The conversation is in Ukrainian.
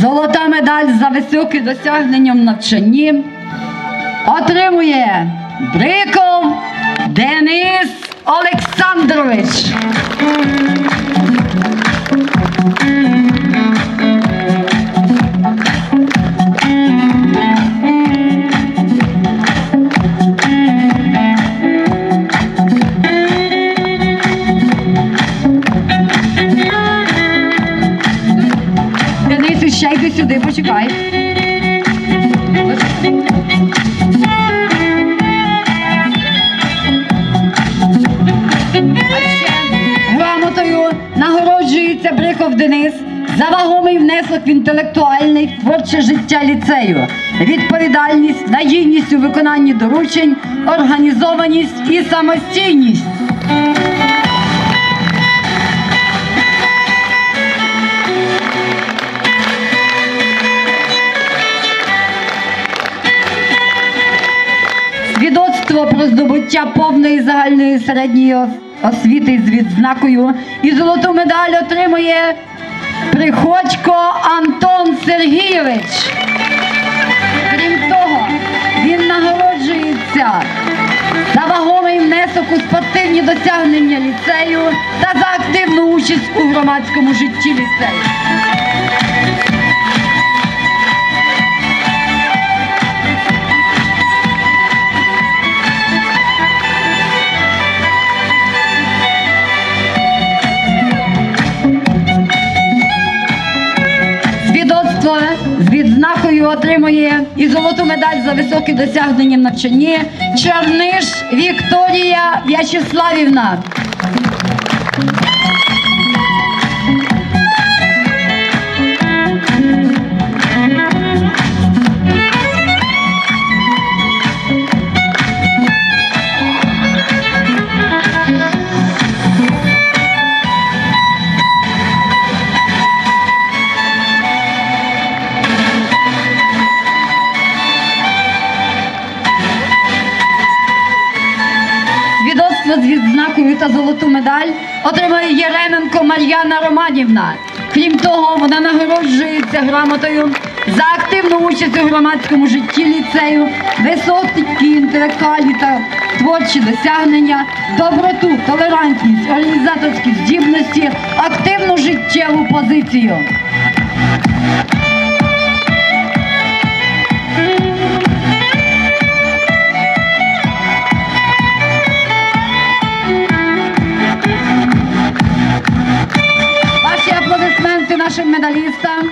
Золота медаль за високе досягнення в навчанні отримує Бриков Денис Олександрович. Ще йди сюди, почекай. Грамотою нагороджується Бриков Денис за вагомий внесок в інтелектуальне й творче життя ліцею, відповідальність, надійність у виконанні доручень, організованість і самостійність. Свідоцтво про здобуття повної загальної середньої освіти з відзнакою і золоту медаль отримує Приходько Антон Сергійович. Крім того, він нагороджується за вагомий внесок у спортивні досягнення ліцею та за активну участь у громадському житті ліцею. Відзнакою отримує і золоту медаль за високі досягнення в навчанні Черниш Вікторія В'ячеславівна. Свідоцтво з відзнакою та золоту медаль отримує Єременко Мар'яна Романівна. Крім того, вона нагороджується грамотою за активну участь у громадському житті ліцею, високі інтелектуальні та творчі досягнення, доброту, толерантність, організаторські здібності, активну життєву позицію. нашим медалістам.